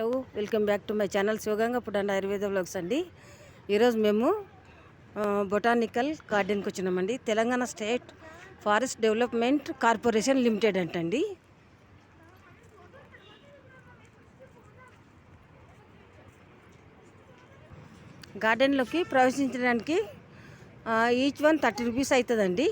Hello welcome back to my channel Shivaganga food and Ayurveda blogs అండి. ఈరోజు మేము botanical గార్డెన్కి వచ్చినామండి. Telangana state forest development corporation limited అంటండి. గార్డెన్లోకి ప్రవేశించడానికి ఈచ్ వన్ థర్టీ రూపీస్ అవుతుందండి.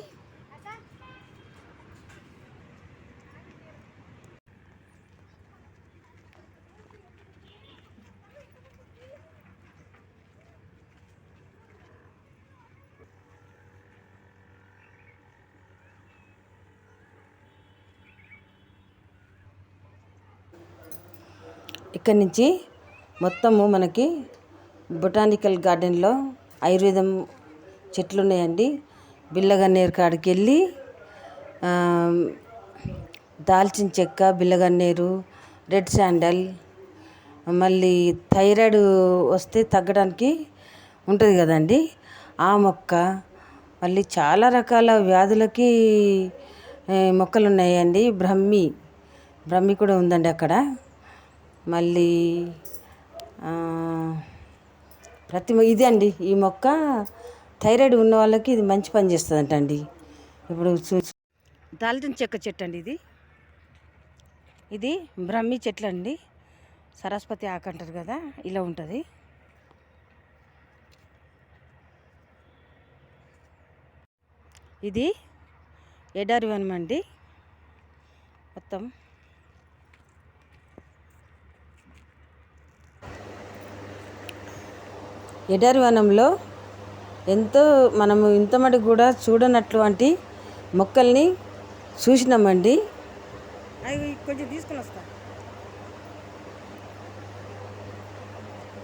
ఇక్కడి నుంచి మొత్తము మనకి బొటానికల్ గార్డెన్లో ఆయుర్వేదం చెట్లు ఉన్నాయండి బిల్లగన్నేరు కాడికి వెళ్ళి దాల్చిన చెక్క బిల్లగన్నేరు రెడ్ శాండల్ మళ్ళీ థైరాయిడ్ వస్తే తగ్గడానికి ఉంటుంది కదండి. ఆ మొక్క మళ్ళీ చాలా రకాల వ్యాధులకి మొక్కలు ఉన్నాయండి బ్రహ్మి బ్రహ్మి కూడా ఉందండి అక్కడ. మళ్ళీ ప్రతి ఇదే ఇది అండి. ఈ మొక్క థైరాయిడ్ ఉన్న వాళ్ళకి ఇది మంచి పని చేస్తుందంట అండి ఇప్పుడు చూ దాల్చిన చెక్క చెట్టు అండి ఇది. ఇది బ్రహ్మి చెట్లు అండి. సరస్వతి ఆకు అంటారు కదా ఇలా ఉంటుంది. ఇది ఎడారి అండి. మొత్తం ఎడారి వనంలో ఎంతో మనము ఇంత మటుకు కూడా చూడనటువంటి మొక్కల్ని చూసినామండి. కొంచెం తీసుకొని వస్తా.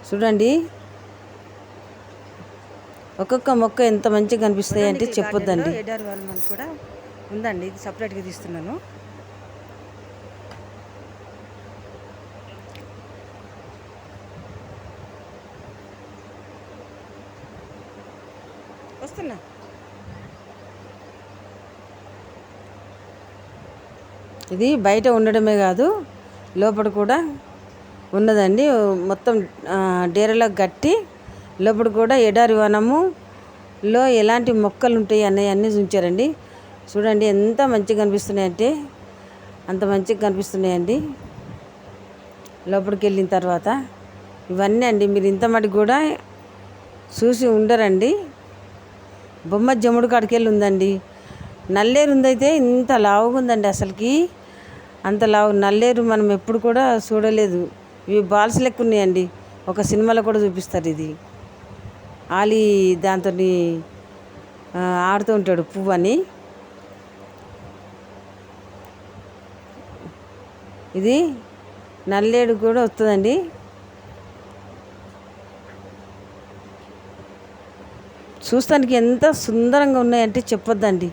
చూడండి. ఒక్కొక్క మొక్క ఎంత మంచిగా కనిపిస్తాయి అంటే చెప్పొద్దండి. ఎడారి వనం అని కూడా ఉందండి. ఇది సపరేట్గా తీస్తున్నాను. వస్తున్నా. ఇది బయట ఉండడమే కాదు లోపల కూడా ఉన్నదండి. మొత్తం డేరలో గట్టి లోపల కూడా ఎడారి వనములో ఎలాంటి మొక్కలు ఉంటాయి అన్నవి అన్నీ ఉంచారండి. చూడండి ఎంత మంచిగా కనిపిస్తున్నాయంటే అంత మంచిగా కనిపిస్తున్నాయండి. లోపలికి వెళ్ళిన తర్వాత ఇవన్నీ అండి. మీరు ఇంత మటుకు కూడా చూసి ఉండరండి. బొమ్మ జమ్ముడు కాడికెళ్ళి ఉందండి. నల్లేరు ఉందైతే ఇంత లావుగా ఉందండి అసలుకి. అంత లావు నల్లేరు మనం ఎప్పుడు కూడా చూడలేదు. ఇవి బాల్స్ లెక్క ఉన్నాయండి. ఒక సినిమాలో కూడా చూపిస్తారు ఇది. ఆలి దాంతో ఆడుతూ ఉంటాడు పువ్వు అని. ఇది నల్లేడు కూడా వస్తుందండి. చూస్తానికి ఎంత సుందరంగా ఉన్నాయంటే చెప్పొద్దండి.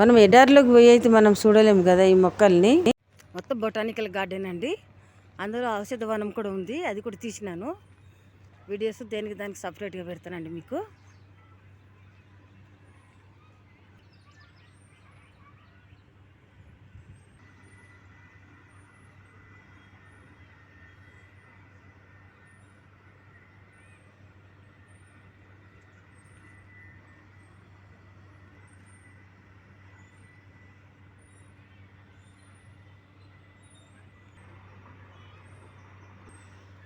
మనం ఎడారిలోకి పోయి అయితే మనం చూడలేము కదా ఈ మొక్కల్ని. మొత్తం బొటానికల్ గార్డెన్ అండి. అందులో ఔషధ వనం కూడా ఉంది. అది కూడా తీసినాను. వీడియోస్ దేనికి దానికి సపరేట్గా పెడతానండి మీకు.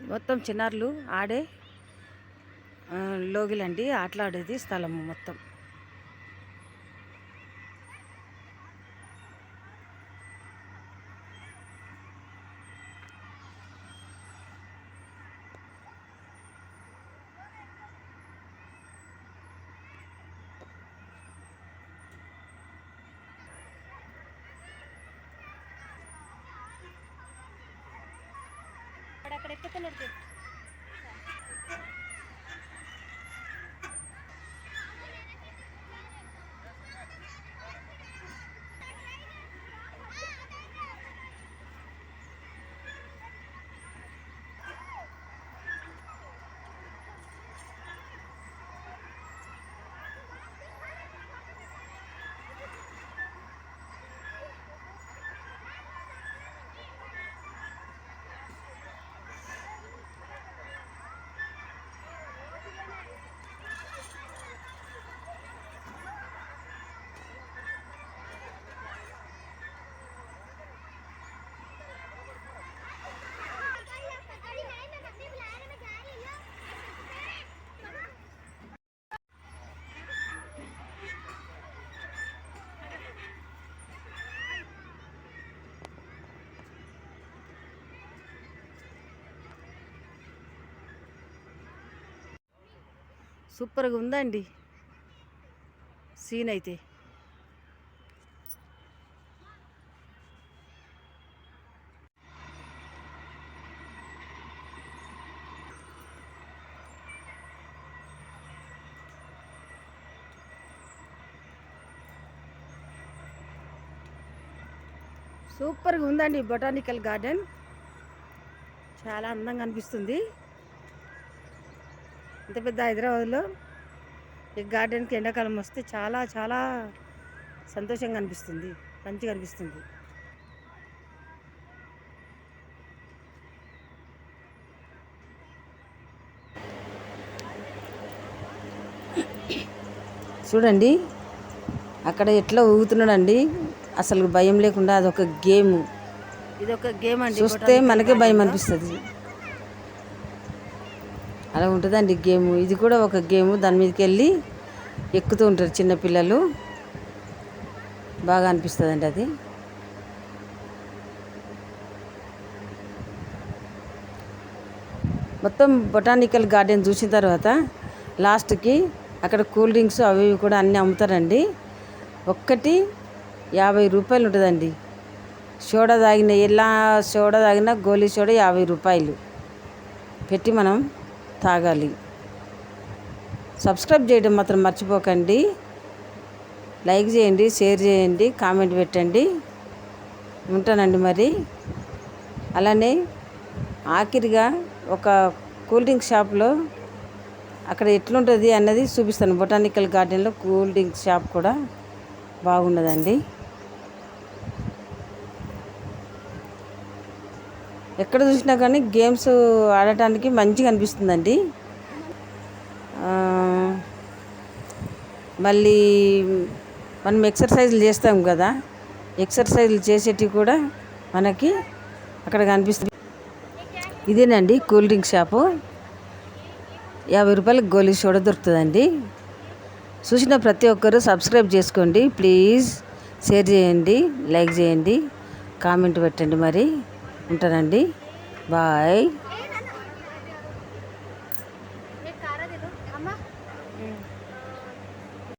మొత్తం చిన్నారులు ఆడే లోగిలండి ఆటలాడేది స్థలము మొత్తం. అక్కడ ఎక్కుతున్నాడు సూపర్గా ఉందండి. సీన్ అయితే. సూపర్గా ఉందండి బొటానికల్ గార్డెన్. చాలా అందంగా అనిపిస్తుంది. ఇంత పెద్ద హైదరాబాద్లో ఈ గార్డెన్కి ఎండాకాలం వస్తే చాలా చాలా సంతోషంగా అనిపిస్తుంది. మంచిగా అనిపిస్తుంది. చూడండి అక్కడ ఎట్లా ఊగుతున్నాడండి? అసలు భయం లేకుండా అదొక గేమ్. ఇది ఒక గేమ్ అండి. చూస్తే మనకే భయం అనిపిస్తుంది. అలా ఉంటుందండి గేమ్. ఇది కూడా ఒక గేమ్. దాని మీదకి వెళ్ళి ఎక్కుతూ ఉంటారు చిన్నపిల్లలు బాగా అనిపిస్తుందండి అది. మొత్తం బొటానికల్ గార్డెన్ చూసిన తర్వాత లాస్ట్కి అక్కడ కూల్ డ్రింక్స్ అవి ఇవి కూడా అన్నీ అమ్ముతారండి. ఒక్కటి యాభై రూపాయలు ఉంటుందండి. సోడా తాగిన ఎలా సోడా తాగినా గోలీ సోడా యాభై రూపాయలు. పెట్టి మనం తాగాలి. సబ్స్క్రైబ్ చేయడం మాత్రం మర్చిపోకండి. లైక్ చేయండి షేర్ చేయండి కామెంట్ పెట్టండి. ఉంటానండి మరి. అలానే ఆఖరిగా ఒక కూల్ డ్రింక్ షాప్లో అక్కడ ఎట్లుంటుంది అన్నది చూపిస్తాను. బొటానికల్ గార్డెన్లో కూల్ డ్రింక్ షాప్ కూడా బాగున్నదండి ఎక్కడ చూసినా కానీ గేమ్స్ ఆడటానికి మంచిగా అనిపిస్తుందండి. మళ్ళీ మనం ఎక్సర్సైజ్లు చేస్తాం కదా ఎక్సర్సైజ్లు చేసేటివి కూడా మనకి అక్కడ కనిపిస్తుంది. ఇదేనండి కూల్ డ్రింక్ షాపు. యాభై రూపాయలకి గోలీ సోడా దొరుకుతుందండి. చూసిన ప్రతి ఒక్కరూ సబ్స్క్రైబ్ చేసుకోండి. ప్లీజ్ షేర్ చేయండి లైక్ చేయండి కామెంట్ పెట్టండి మరి. ఉంటానండి బాయ్.